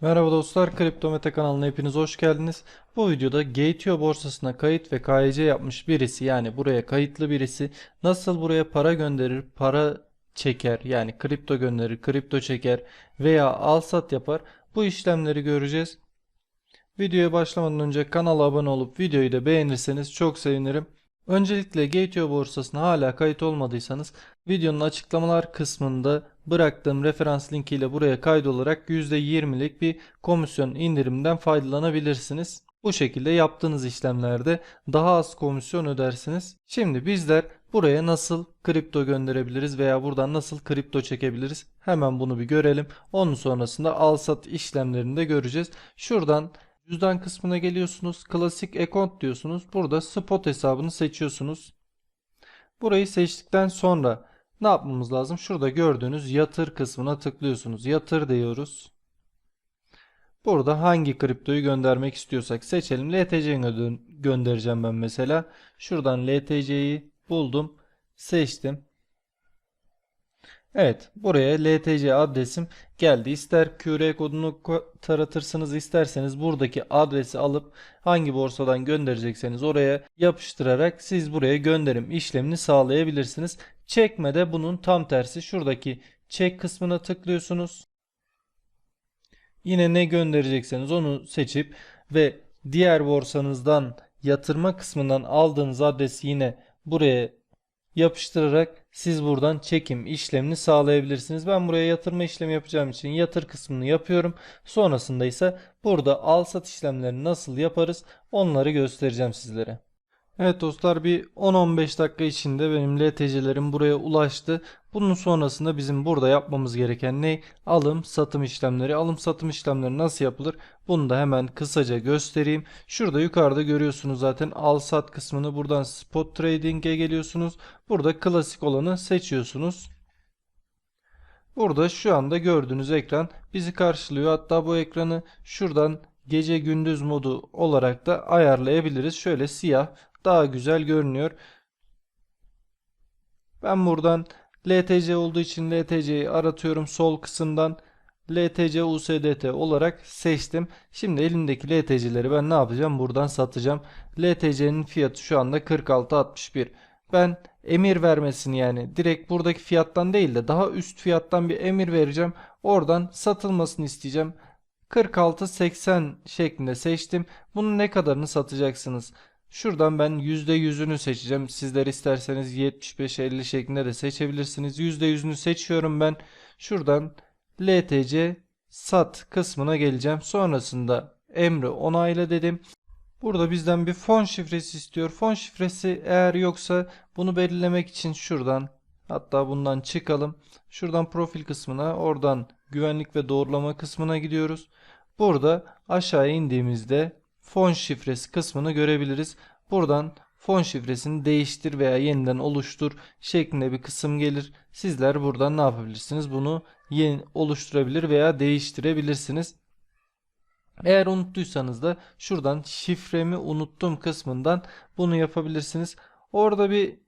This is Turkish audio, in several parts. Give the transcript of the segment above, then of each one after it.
Merhaba dostlar, Kripto Mete kanalına hepiniz hoş geldiniz. Bu videoda Gate.io borsasına kayıt ve KYC yapmış birisi yani buraya kayıtlı birisi nasıl buraya para gönderir, para çeker yani kripto gönderir, kripto çeker veya al sat yapar bu işlemleri göreceğiz. Videoya başlamadan önce kanala abone olup videoyu da beğenirseniz çok sevinirim. Öncelikle Gate.io borsasına hala kayıt olmadıysanız videonun açıklamalar kısmında bıraktığım referans linkiyle buraya kaydolarak %20'lik bir komisyon indirimden faydalanabilirsiniz. Bu şekilde yaptığınız işlemlerde daha az komisyon ödersiniz. Şimdi bizler buraya nasıl kripto gönderebiliriz veya buradan nasıl kripto çekebiliriz? Hemen bunu bir görelim. Onun sonrasında al sat işlemlerini de göreceğiz. Şuradan Cüzdan kısmına geliyorsunuz. Klasik account diyorsunuz. Burada spot hesabını seçiyorsunuz. Burayı seçtikten sonra ne yapmamız lazım? Şurada gördüğünüz yatır kısmına tıklıyorsunuz. Yatır diyoruz. Burada hangi kriptoyu göndermek istiyorsak seçelim. LTC'yi gö- göndereceğim ben mesela. Şuradan LTC'yi buldum. Seçtim. Evet, buraya LTC adresim geldi. İster QR kodunu ko- taratırsınız, isterseniz buradaki adresi alıp hangi borsadan gönderecekseniz oraya yapıştırarak siz buraya gönderim işlemini sağlayabilirsiniz. Çekmede bunun tam tersi. Şuradaki çek kısmına tıklıyorsunuz. Yine ne gönderecekseniz onu seçip ve diğer borsanızdan yatırma kısmından aldığınız adresi yine buraya yapıştırarak siz buradan çekim işlemini sağlayabilirsiniz. Ben buraya yatırma işlemi yapacağım için yatır kısmını yapıyorum. Sonrasında ise burada al sat işlemlerini nasıl yaparız onları göstereceğim sizlere. Evet dostlar bir 10-15 dakika içinde benim LTC'lerim buraya ulaştı. Bunun sonrasında bizim burada yapmamız gereken ne? Alım satım işlemleri. Alım satım işlemleri nasıl yapılır? Bunu da hemen kısaca göstereyim. Şurada yukarıda görüyorsunuz zaten al sat kısmını. Buradan spot trading'e geliyorsunuz. Burada klasik olanı seçiyorsunuz. Burada şu anda gördüğünüz ekran bizi karşılıyor. Hatta bu ekranı şuradan gece gündüz modu olarak da ayarlayabiliriz. Şöyle siyah daha güzel görünüyor. Ben buradan LTC olduğu için LTC'yi aratıyorum sol kısımdan. LTC USDT olarak seçtim. Şimdi elimdeki LTC'leri ben ne yapacağım? Buradan satacağım. LTC'nin fiyatı şu anda 46.61. Ben emir vermesini yani direkt buradaki fiyattan değil de daha üst fiyattan bir emir vereceğim. Oradan satılmasını isteyeceğim. 46.80 şeklinde seçtim. Bunun ne kadarını satacaksınız? Şuradan ben %100'ünü seçeceğim. Sizler isterseniz 75-50 şeklinde de seçebilirsiniz. %100'ünü seçiyorum ben. Şuradan LTC sat kısmına geleceğim. Sonrasında emri onayla dedim. Burada bizden bir fon şifresi istiyor. Fon şifresi eğer yoksa bunu belirlemek için şuradan hatta bundan çıkalım. Şuradan profil kısmına oradan güvenlik ve doğrulama kısmına gidiyoruz. Burada aşağıya indiğimizde fon şifresi kısmını görebiliriz. Buradan fon şifresini değiştir veya yeniden oluştur şeklinde bir kısım gelir. Sizler buradan ne yapabilirsiniz? Bunu yeni oluşturabilir veya değiştirebilirsiniz. Eğer unuttuysanız da şuradan şifremi unuttum kısmından bunu yapabilirsiniz. Orada bir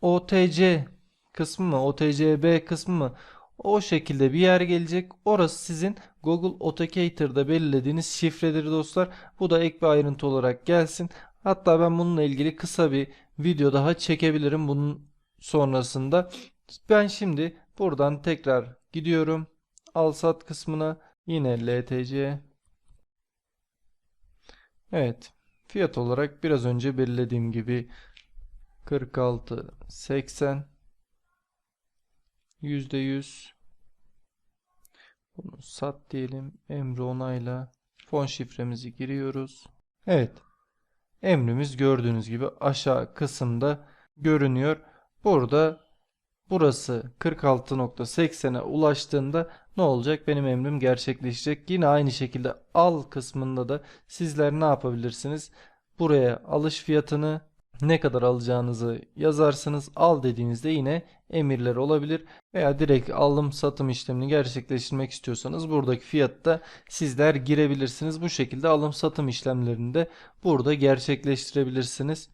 OTC kısmı mı, OTCB kısmı mı o şekilde bir yer gelecek. Orası sizin Google Authenticator'da belirlediğiniz şifredir dostlar. Bu da ek bir ayrıntı olarak gelsin. Hatta ben bununla ilgili kısa bir video daha çekebilirim bunun sonrasında. Ben şimdi buradan tekrar gidiyorum. Al sat kısmına yine LTC. Evet. Fiyat olarak biraz önce belirlediğim gibi 46.80 %100 bunu sat diyelim. Emri onayla. Fon şifremizi giriyoruz. Evet. Emrimiz gördüğünüz gibi aşağı kısımda görünüyor. Burada burası 46.80'e ulaştığında ne olacak? Benim emrim gerçekleşecek. Yine aynı şekilde al kısmında da sizler ne yapabilirsiniz? Buraya alış fiyatını ne kadar alacağınızı yazarsınız. Al dediğinizde yine emirler olabilir veya direkt alım satım işlemini gerçekleştirmek istiyorsanız buradaki fiyatta sizler girebilirsiniz. Bu şekilde alım satım işlemlerini de burada gerçekleştirebilirsiniz.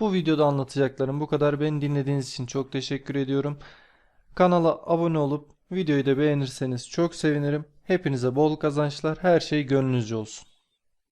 Bu videoda anlatacaklarım bu kadar. Beni dinlediğiniz için çok teşekkür ediyorum. Kanala abone olup videoyu da beğenirseniz çok sevinirim. Hepinize bol kazançlar. Her şey gönlünüzce olsun.